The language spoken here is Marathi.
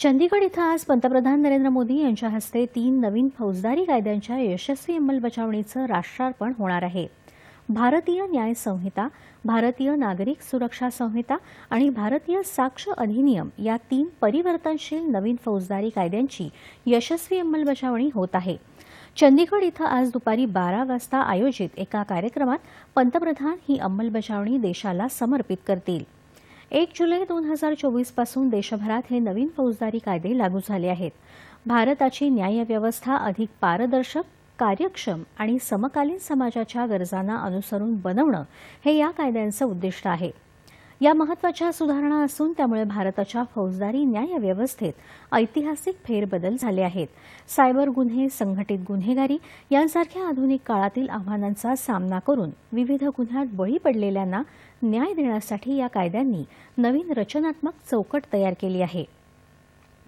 चंदीगड इथं आज पंतप्रधान नरेंद्र मोदी यांच्या हस्ते तीन नवीन फौजदारी कायद्यांच्या यशस्वी अंमलबजावणीचं राष्ट्रार्पण होणार आहे. भारतीय न्याय संहिता भारतीय नागरिक सुरक्षा संहिता आणि भारतीय साक्ष अधिनियम या तीन परिवर्तनशील नवीन फौजदारी कायद्यांची यशस्वी अंमलबजावणी होत आहे. चंदीगड इथं आज दुपारी बारा वाजता आयोजित एका कार्यक्रमात पंतप्रधान ही अंमलबजावणी देशाला समर्पित करतील. एक जुलै दोन हजार चोवीसपासून देशभरात हे नवीन फौजदारी कायदे लागू झाले आहेत. भारताची न्यायव्यवस्था अधिक पारदर्शक कार्यक्षम आणि समकालीन समाजाच्या गरजांना अनुसरून बनवणं हे या कायद्यांचं उद्दिष्ट आहे. या महत्त्वाच्या सुधारणा असून त्यामुळे भारताच्या फौजदारी न्यायव्यवस्थेत ऐतिहासिक फेरबदल झाले आहेत. सायबर गुन्हे संघटित गुन्हेगारी यांसारख्या आधुनिक काळातील आव्हानांचा सामना करून विविध गुन्ह्यात बळी पडलेल्यांना न्याय देण्यासाठी या कायद्यांनी नवीन रचनात्मक चौकट तयार केली आहे.